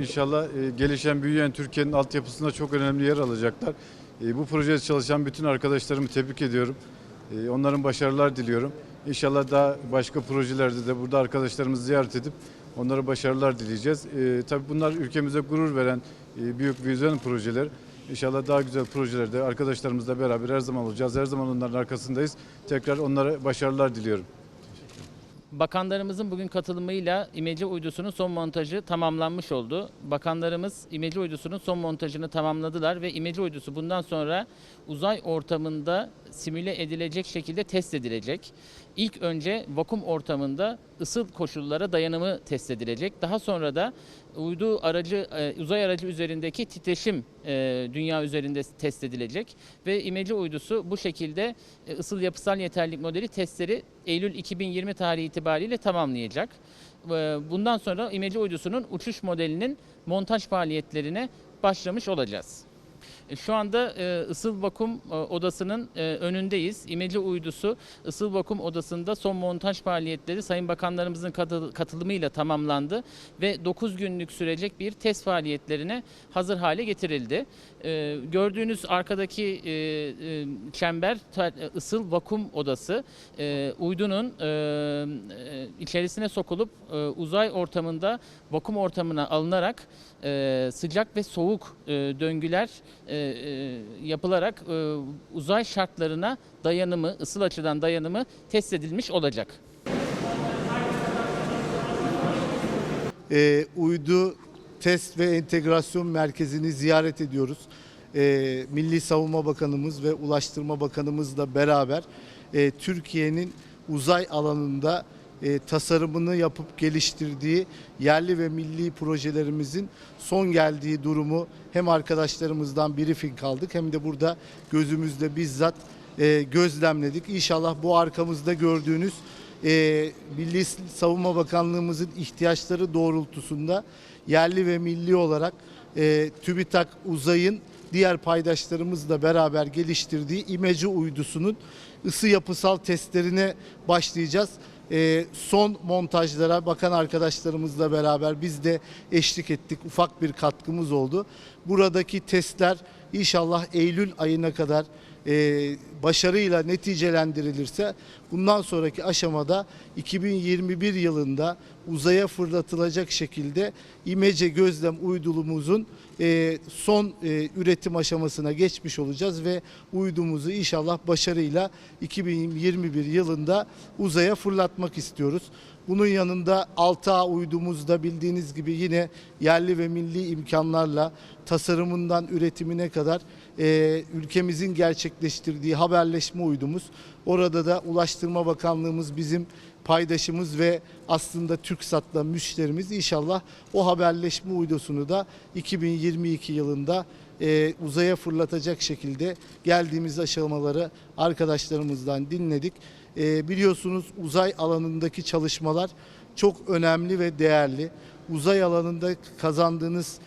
İnşallah e, gelişen, büyüyen Türkiye'nin altyapısında çok önemli yer alacaklar. E, bu projede çalışan bütün arkadaşlarımı tebrik ediyorum. E, onların başarılar diliyorum. İnşallah daha başka projelerde de burada arkadaşlarımızı ziyaret edip onlara başarılar dileyeceğiz. Tabii bunlar ülkemize gurur veren büyük vizyon projeler. İnşallah daha güzel projelerde arkadaşlarımızla beraber her zaman olacağız. Her zaman onların arkasındayız. Tekrar onlara başarılar diliyorum. Bakanlarımızın bugün katılımıyla İmece uydusunun son montajı tamamlanmış oldu. Bakanlarımız İmece uydusunun son montajını tamamladılar ve İmece uydusu bundan sonra uzay ortamında simüle edilecek şekilde test edilecek. İlk önce vakum ortamında ısıl koşullara dayanımı test edilecek. Daha sonra da uydu aracı e, uzay aracı üzerindeki titreşim e, dünya üzerinde test edilecek ve İmece uydusu bu şekilde e, ısıl yapısal yeterlilik modeli testleri Eylül 2020 tarihi itibariyle tamamlayacak. Bundan sonra İmece uydusunun uçuş modelinin montaj faaliyetlerine başlamış olacağız. E, Şu anda e, ısıl vakum e, odasının e, önündeyiz. İmece uydusu ısıl vakum odasında son montaj faaliyetleri Sayın Bakanlarımızın katı- katılımıyla tamamlandı ve 9 günlük sürecek bir test faaliyetlerine hazır hale getirildi. E, Gördüğünüz arkadaki e, e, çember e, ısıl vakum odası E, uydunun e, e, içerisine sokulup e, uzay ortamında vakum ortamına alınarak e, sıcak ve soğuk e, döngüler e, e, yapılarak e, uzay şartlarına dayanımı, ısıl açıdan dayanımı test edilmiş olacak. e, uydu test ve entegrasyon merkezini ziyaret ediyoruz. E, Milli Savunma Bakanımız ve Ulaştırma Bakanımızla beraber e, Türkiye'nin uzay alanında e, tasarımını yapıp geliştirdiği yerli ve milli projelerimizin son geldiği durumu hem arkadaşlarımızdan briefing aldık hem de burada gözümüzde bizzat e, gözlemledik. İnşallah bu arkamızda gördüğünüz e, Milli Savunma Bakanlığımızın ihtiyaçları doğrultusunda yerli ve milli olarak e, TÜBİTAK Uzay'ın diğer paydaşlarımızla beraber geliştirdiği imece uydusunun ısı yapısal testlerine başlayacağız. E, son montajlara bakan arkadaşlarımızla beraber biz de eşlik ettik. Ufak bir katkımız oldu. Buradaki testler inşallah Eylül ayına kadar e, başarıyla neticelendirilirse bundan sonraki aşamada 2021 yılında uzaya fırlatılacak şekilde imece gözlem uydumuzun e, son e, üretim aşamasına geçmiş olacağız ve uydumuzu inşallah başarıyla 2021 yılında uzaya fırlatmak istiyoruz. Bunun yanında 6A uydumuzda bildiğiniz gibi yine yerli ve milli imkanlarla tasarımından üretimine kadar e, ülkemizin gerçekleştirdiği haberleşme uydumuz. Orada da Ulaştırma Bakanlığımız bizim paydaşımız ve aslında TürkSat'la müşterimiz inşallah o haberleşme uydusunu da 2022 yılında e, uzaya fırlatacak şekilde geldiğimiz aşamaları arkadaşlarımızdan dinledik. E, biliyorsunuz uzay alanındaki çalışmalar çok önemli ve değerli. Uzay alanında kazandığınız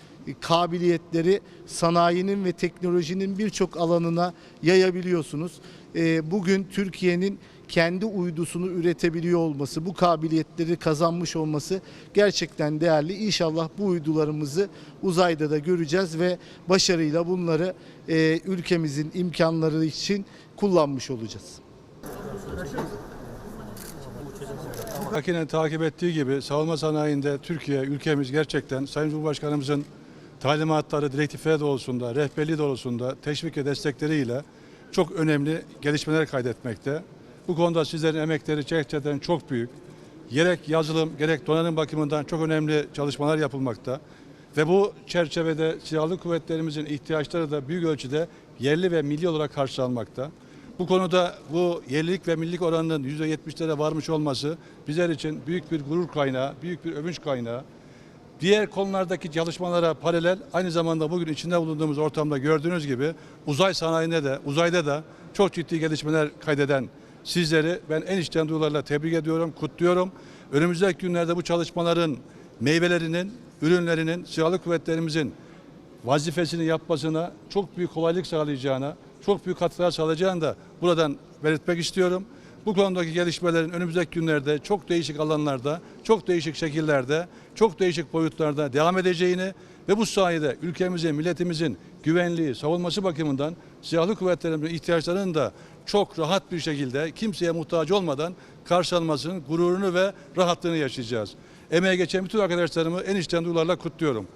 kabiliyetleri sanayinin ve teknolojinin birçok alanına yayabiliyorsunuz. E, bugün Türkiye'nin kendi uydusunu üretebiliyor olması, bu kabiliyetleri kazanmış olması gerçekten değerli. İnşallah bu uydularımızı uzayda da göreceğiz ve başarıyla bunları e, ülkemizin imkanları için kullanmış olacağız. Makine takip ettiği gibi savunma sanayinde Türkiye, ülkemiz gerçekten Sayın Cumhurbaşkanımızın talimatları, direktifleri doğrultusunda, rehberliği doğrultusunda teşvik ve destekleriyle çok önemli gelişmeler kaydetmekte. Bu konuda sizlerin emekleri gerçekten çok büyük. Gerek yazılım, gerek donanım bakımından çok önemli çalışmalar yapılmakta. Ve bu çerçevede silahlı kuvvetlerimizin ihtiyaçları da büyük ölçüde yerli ve milli olarak karşılanmakta. Bu konuda bu yerlilik ve millilik oranının %70'lere varmış olması bizler için büyük bir gurur kaynağı, büyük bir övünç kaynağı. Diğer konulardaki çalışmalara paralel aynı zamanda bugün içinde bulunduğumuz ortamda gördüğünüz gibi uzay sanayinde de uzayda da çok ciddi gelişmeler kaydeden sizleri ben en içten duygularla tebrik ediyorum, kutluyorum. Önümüzdeki günlerde bu çalışmaların meyvelerinin, ürünlerinin silahlı kuvvetlerimizin vazifesini yapmasına çok büyük kolaylık sağlayacağına, çok büyük katkılar sağlayacağını da buradan belirtmek istiyorum. Bu konudaki gelişmelerin önümüzdeki günlerde çok değişik alanlarda, çok değişik şekillerde, çok değişik boyutlarda devam edeceğini ve bu sayede ülkemizin, milletimizin güvenliği, savunması bakımından silahlı kuvvetlerimizin ihtiyaçlarının da çok rahat bir şekilde kimseye muhtaç olmadan karşılanmasının gururunu ve rahatlığını yaşayacağız. Emeğe geçen bütün arkadaşlarımı en içten duygularla kutluyorum.